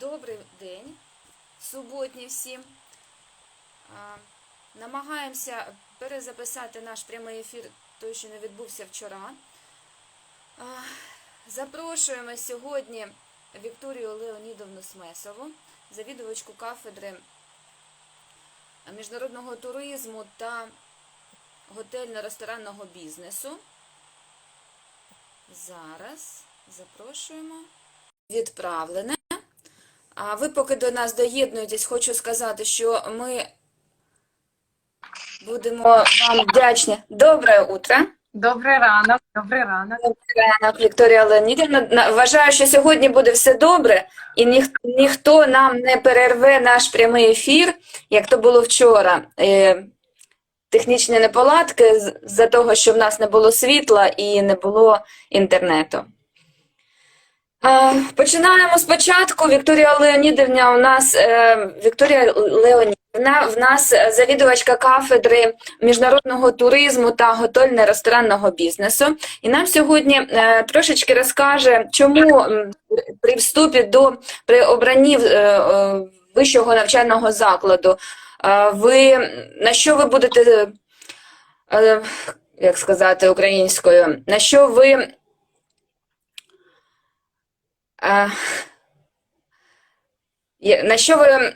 Добрий день, суботній всім. Намагаємося перезаписати наш прямий ефір, той, що не відбувся вчора. Запрошуємо сьогодні Вікторію Леонідовну Смесову, завідувачку кафедри міжнародного туризму та готельно-ресторанного бізнесу. Зараз запрошуємо. Відправлене. А ви поки до нас доєднуєтесь, хочу сказати, що ми будемо вам вдячні. Добре утро. Добрий ранок, добрий ранок. Ранок, Вікторія Леонідівна. Вважаю, що сьогодні буде все добре, і ніх, ніхто нам не перерве наш прямий ефір, як то було вчора. Е, технічні неполадки з-за того, що в нас не було світла і не було інтернету. Починаємо спочатку. Вікторія Леонідівна у нас е, Вікторія Леонідівна в нас завідувачка кафедри міжнародного туризму та готельно-ресторанного бізнесу. І нам сьогодні е, трошечки розкаже, чому при вступі до при обранні е, вищого навчального закладу ви на що ви будете, як сказати українською, на що ви На що ви е,